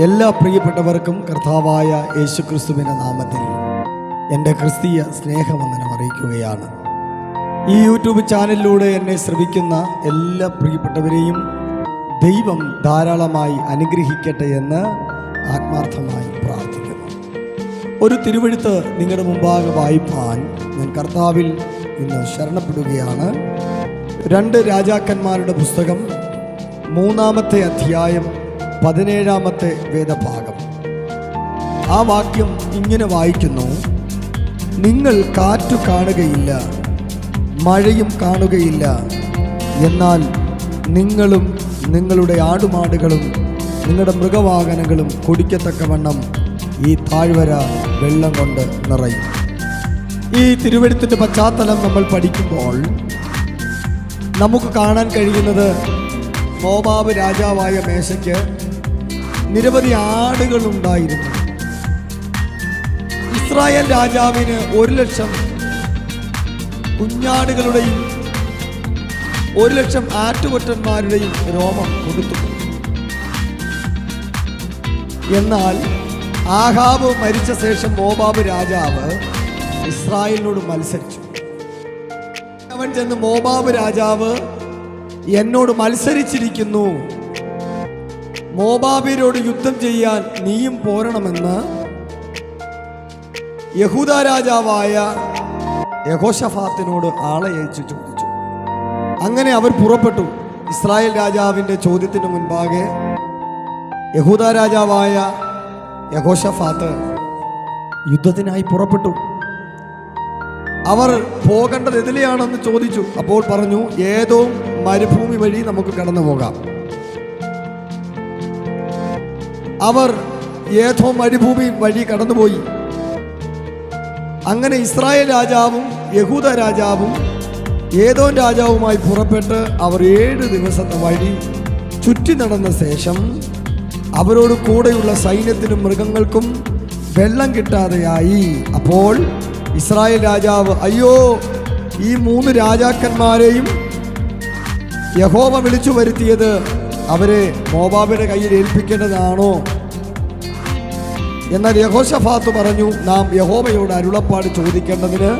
എല്ലാ പ്രിയപ്പെട്ടവർക്കും കർത്താവായ യേശുക്രിസ്തുവിന്റെ നാമത്തിൽ എന്റെ ക്രിസ്തീയ സ്നേഹവന്ദനം അറിയിക്കുകയാണ്. ഈ യൂട്യൂബ് ചാനലിലൂടെ എന്നെ ശ്രവിക്കുന്ന എല്ലാ പ്രിയപ്പെട്ടവരെയും ദൈവം ധാരാളമായി അനുഗ്രഹിക്കട്ടെ എന്ന് ആത്മാർത്ഥമായി പ്രാർത്ഥിക്കുന്നു. ഒരു തിരുവഴുത്ത് നിങ്ങളുടെ മുമ്പാകെ വായിപ്പാൻ ഞാൻ കർത്താവിൽ ഇന്ന് ശരണപ്പെടുകയാണ്. രണ്ട് രാജാക്കന്മാരുടെ പുസ്തകം മൂന്നാമത്തെ അധ്യായം പതിനേഴാമത്തെ വേദഭാഗം. ആ വാക്യം ഇങ്ങനെ വായിക്കുന്നു. നിങ്ങൾ കാറ്റു കാണുകയില്ല മഴയും കാണുകയില്ല. എന്നാൽ നിങ്ങളും നിങ്ങളുടെ ആടുമാടുകളും നിങ്ങളുടെ മൃഗവാഹനങ്ങളും കുടിക്കത്തക്കവണ്ണം ഈ താഴ്വര വെള്ളം കൊണ്ട് നിറയും. ഈ തിരുവഴുത്തിന്റെ പശ്ചാത്തലം നമ്മൾ പഠിക്കുമ്പോൾ നമുക്ക് കാണാൻ കഴിയുന്നത് മോബാബ് രാജാവായ മേശയ്ക്ക് നിരവധി ആടുകളുണ്ടായിരുന്നു. ഇസ്രായേൽ രാജാവിന് ഒരു ലക്ഷം കുഞ്ഞാടുകളുടെയും ഒരു ലക്ഷം ആറ്റുകൊറ്റന്മാരുടെയും രോമം കൊടുത്തു. എന്നാൽ ആഹാബ് മരിച്ച ശേഷം മോബാബ് രാജാവ് ഇസ്രായേലിനോട് മത്സരിച്ചു. അവൻ ചെന്ന് മോബാബ് രാജാവ് എന്നോട് മത്സരിച്ചിരിക്കുന്നു. മോബാബിരോട് യുദ്ധം ചെയ്യാൻ നീയും പോരണമെന്ന് യഹൂദ രാജാവായ യഹോഷഫാത്തിനോട് ആളെ ചോദിച്ചു. അങ്ങനെ അവർ പുറപ്പെട്ടു. ഇസ്രായേൽ രാജാവിന്റെ ചോദ്യത്തിന് മുൻപാകെ യഹൂദ രാജാവായ യഹോഷഫാത്ത് യുദ്ധത്തിനായി പുറപ്പെട്ടു. അവർ പോകേണ്ടത് എതിലെയാണെന്ന് ചോദിച്ചു. അപ്പോൾ പറഞ്ഞു ഏതോ മരുഭൂമി വഴി നമുക്ക് കടന്നു പോകാം. അവർ ഏതോ മരുഭൂമി വഴി കടന്നുപോയി. അങ്ങനെ ഇസ്രായേൽ രാജാവും യഹൂദ രാജാവും ഏതോ രാജാവുമായി പുറപ്പെട്ട് അവർ ഏഴ് ദിവസത്തെ വഴി ചുറ്റി നടന്ന ശേഷം അവരോട് കൂടെയുള്ള സൈന്യത്തിനും മൃഗങ്ങൾക്കും വെള്ളം കിട്ടാതെയായി. അപ്പോൾ ഇസ്രായേൽ രാജാവ് അയ്യോ ഈ മൂന്ന് രാജാക്കന്മാരെയും യഹോവ വിളിച്ചു വരുത്തിയത് അവരെ മോബാബിയുടെ കയ്യിൽ ഏൽപ്പിക്കേണ്ടതാണോ? എന്നാൽ യഹോഷഫാത്ത് പറഞ്ഞു നാം യഹോബയോട് അരുളപ്പാട് ചോദിക്കേണ്ടതിന്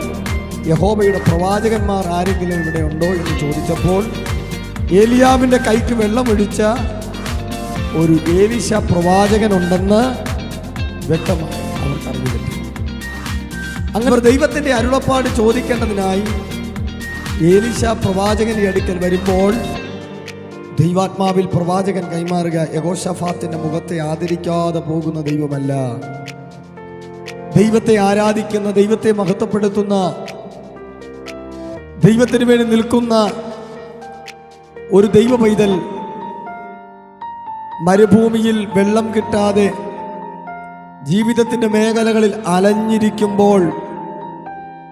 യഹോബയുടെ പ്രവാചകന്മാർ ആരെങ്കിലും ഇവിടെ ഉണ്ടോ? എന്ന് ചോദിച്ചപ്പോൾ ഏലിയാവിന്റെ കൈക്ക് വെള്ളമൊഴിച്ച ഒരു ഏലിശ പ്രവാചകനുണ്ടെന്ന് വ്യക്തമായി അവർക്ക് അറിഞ്ഞു അങ്ങനെ ദൈവത്തിന്റെ അരുളപ്പാട് ചോദിക്കേണ്ടതിനായി ഏലിശ പ്രവാചകന്റെ അടുക്കൽ വരുമ്പോൾ ദൈവാത്മാവിൽ പ്രവാചകൻ കൈമാറുക യഗോഷഫാത്തിന്റെ മുഖത്തെ ആദരിക്കാതെ പോകുന്ന ദൈവമല്ല. ദൈവത്തെ ആരാധിക്കുന്ന ദൈവത്തെ മഹത്വപ്പെടുത്തുന്ന ദൈവത്തിന് വേണ്ടി നിൽക്കുന്ന ഒരു ദൈവ പൈതൽ മരുഭൂമിയിൽ വെള്ളം കിട്ടാതെ ജീവിതത്തിന്റെ മേഖലകളിൽ അലഞ്ഞിരിക്കുമ്പോൾ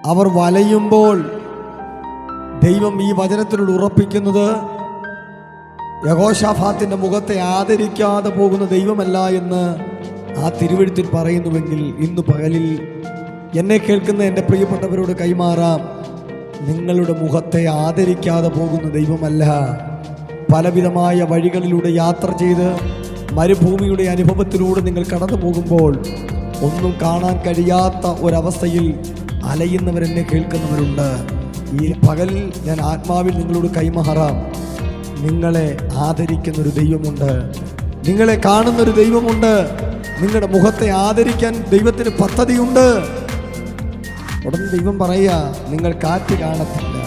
അവർ വലയുമ്പോൾ ദൈവം ഈ വചനത്തിലൂടെ ഉറപ്പിക്കുന്നത് യഹോഷാഫാത്തിന്റെ മുഖത്തെ ആദരിക്കാതെ പോകുന്ന ദൈവമല്ല എന്ന് ആ തിരുവഴുത്തിൽ പറയുന്നുവെങ്കിൽ ഇന്ന് പകലിൽ എന്നെ കേൾക്കുന്ന എന്റെ പ്രിയപ്പെട്ടവരോട് കൈമാറാം. നിങ്ങളുടെ മുഖത്തെ ആദരിക്കാതെ പോകുന്ന ദൈവമല്ല. പലവിധമായ വഴികളിലൂടെ യാത്ര ചെയ്ത് മരുഭൂമിയുടെ അനുഭവത്തിലൂടെ നിങ്ങൾ കടന്നു പോകുമ്പോൾ ഒന്നും കാണാൻ കഴിയാത്ത ഒരവസ്ഥയിൽ അലയുന്നവരെന്നെ കേൾക്കുന്നവരുണ്ട്. ഈ പകലിൽ ഞാൻ ആത്മാവിൽ നിങ്ങളോട് കൈമാറാം. നിങ്ങളെ ആദരിക്കുന്നൊരു ദൈവമുണ്ട്. നിങ്ങളെ കാണുന്നൊരു ദൈവമുണ്ട്. നിങ്ങളുടെ മുഖത്തെ ആദരിക്കാൻ ദൈവത്തിന് പദ്ധതിയുണ്ട്. ഉടൻ ദൈവം പറയുക നിങ്ങൾ കാറ്റ് കാണത്തില്ല.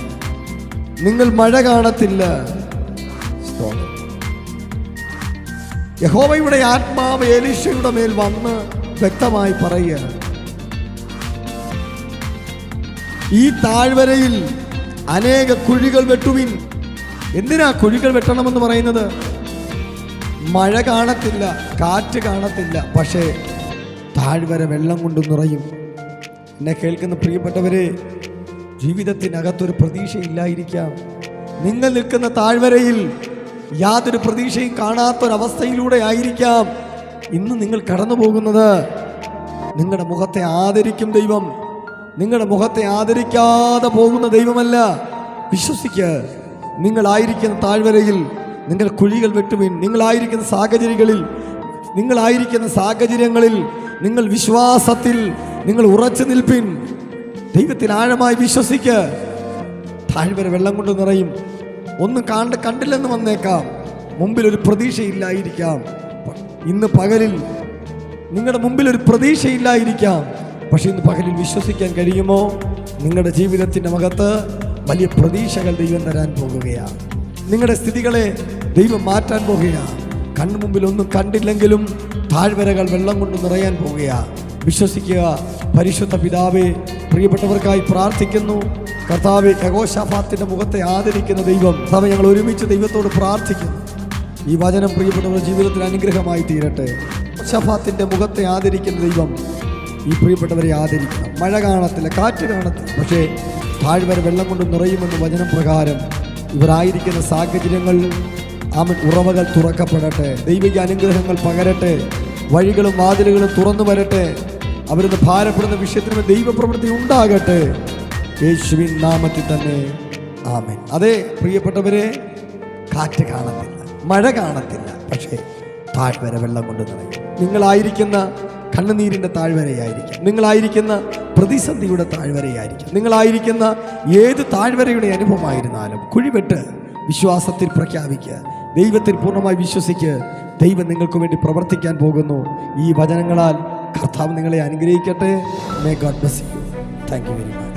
നിങ്ങൾ മഴ കാണത്തില്ല. യഹോവയുടെ ആത്മാവ് എലീശയുടെ മേൽ വന്ന് വ്യക്തമായി പറയുക ഈ താഴ്വരയിൽ അനേക കുഴികൾ വെട്ടുവിൻ. എന്തിനാ കുഴികൾ വെട്ടണമെന്ന് പറയുന്നത്? മഴ കാണത്തില്ല കാറ്റ് കാണത്തില്ല പക്ഷേ താഴ്വര വെള്ളം കൊണ്ട് നിറയും. എന്നെ കേൾക്കുന്ന പ്രിയപ്പെട്ടവരെ ജീവിതത്തിനകത്തൊരു പ്രതീക്ഷയില്ലായിരിക്കാം. നിങ്ങൾ നിൽക്കുന്ന താഴ്വരയിൽ യാതൊരു പ്രതീക്ഷയും കാണാത്തൊരവസ്ഥയിലൂടെ ആയിരിക്കാം. ഇന്ന് നിങ്ങൾ കടന്നു പോകുന്നത് നിങ്ങളുടെ മുഖത്തെ ആദരിക്കും ദൈവം. നിങ്ങളുടെ മുഖത്തെ ആദരിക്കാതെ പോകുന്ന ദൈവമല്ല. വിശ്വസിക്കുക നിങ്ങളായിരിക്കുന്ന താഴ്വരയിൽ നിങ്ങൾ കുഴികൾ വെട്ടുവിൻ. നിങ്ങളായിരിക്കുന്ന സാഹചര്യങ്ങളിൽ നിങ്ങളായിരിക്കുന്ന സാഹചര്യങ്ങളിൽ നിങ്ങൾ വിശ്വാസത്തിൽ നിങ്ങൾ ഉറച്ചു നിൽപ്പിൻ. ദൈവത്തിൽ ആഴമായി വിശ്വസിക്ക്. താഴ്വര വെള്ളം കൊണ്ട് നിറയും. ഒന്നും കാണ്ട് കണ്ടില്ലെന്ന് വന്നേക്കാം. മുമ്പിൽ ഒരു പ്രതീക്ഷയില്ലായിരിക്കാം. ഇന്ന് പകലിൽ നിങ്ങളുടെ മുമ്പിൽ ഒരു പ്രതീക്ഷയില്ലായിരിക്കാം. പക്ഷെ ഇന്ന് പകലിൽ വിശ്വസിക്കാൻ കഴിയുമോ? നിങ്ങളുടെ ജീവിതത്തിന്റെ മകത്ത് വലിയ പ്രതീക്ഷകൾ ദൈവം തരാൻ പോകുകയാണ് നിങ്ങളുടെ സ്ഥിതികളെ ദൈവം മാറ്റാൻ പോകുകയാണ് കണ്ണു മുമ്പിൽ ഒന്നും കണ്ടില്ലെങ്കിലും താഴ്വരകൾ വെള്ളം കൊണ്ട് നിറയാൻ പോവുകയാണ് വിശ്വസിക്കുക പരിശുദ്ധ പിതാവെ പ്രിയപ്പെട്ടവർക്കായി പ്രാർത്ഥിക്കുന്നു. കർത്താവ് യഗോശാഫാത്തിന്റെ മുഖത്തെ ആദരിക്കുന്ന ദൈവം കർത്താവ് ഞങ്ങൾ ഒരുമിച്ച് ദൈവത്തോട് പ്രാർത്ഥിക്കുന്നു. ഈ വചനം പ്രിയപ്പെട്ടവരുടെ ജീവിതത്തിൽ അനുഗ്രഹമായി തീരട്ടെ. ഷഫാത്തിന്റെ മുഖത്തെ ആദരിക്കുന്ന ദൈവം ഈ പ്രിയപ്പെട്ടവരെ ആദരിക്കണം. മഴ കാണത്തില്ല കാറ്റ് കാണത്തില്ല. പക്ഷേ താഴ്വര വെള്ളം കൊണ്ട് നിറയുമെന്ന് വചനം പ്രകാരം ഇവരായിരിക്കുന്ന സാഹചര്യങ്ങൾ അവൻ ഉറവകൾ തുറക്കപ്പെടട്ടെ ദൈവിക അനുഗ്രഹങ്ങൾ പകരട്ടെ വഴികളും വാതിലുകളും തുറന്നു വരട്ടെ അവരിന്ന് ഭാരപ്പെടുന്ന വിഷയത്തിന് ദൈവപ്രവൃത്തി ഉണ്ടാകട്ടെ. യേശുവിൻ നാമത്തിൽ തന്നെ ആമേൻ. അതെ പ്രിയപ്പെട്ടവരെ കാറ്റ് കാണത്തില്ല മഴ കാണത്തില്ല പക്ഷേ താഴ്വര വെള്ളം കൊണ്ട് നിറയും. നിങ്ങളായിരിക്കുന്ന കണ്ണുനീരിന്റെ താഴ്വരയായിരിക്കും. നിങ്ങളായിരിക്കുന്ന പ്രതിസന്ധിയുടെ താഴ്വരയായിരിക്കും. നിങ്ങളായിരിക്കുന്ന ഏത് താഴ്വരയുടെ അനുഭവമായിരുന്നാലും കുഴിവെട്ട് വിശ്വാസത്തിൽ പ്രഖ്യാപിക്കുക. ദൈവത്തിൽ പൂർണമായി വിശ്വസിക്ക്. ദൈവം നിങ്ങൾക്ക് വേണ്ടി പ്രവർത്തിക്കാൻ പോകുന്നു. ഈ വചനങ്ങളാൽ കർത്താവ് നിങ്ങളെ അനുഗ്രഹിക്കട്ടെ. May God bless you thank you very much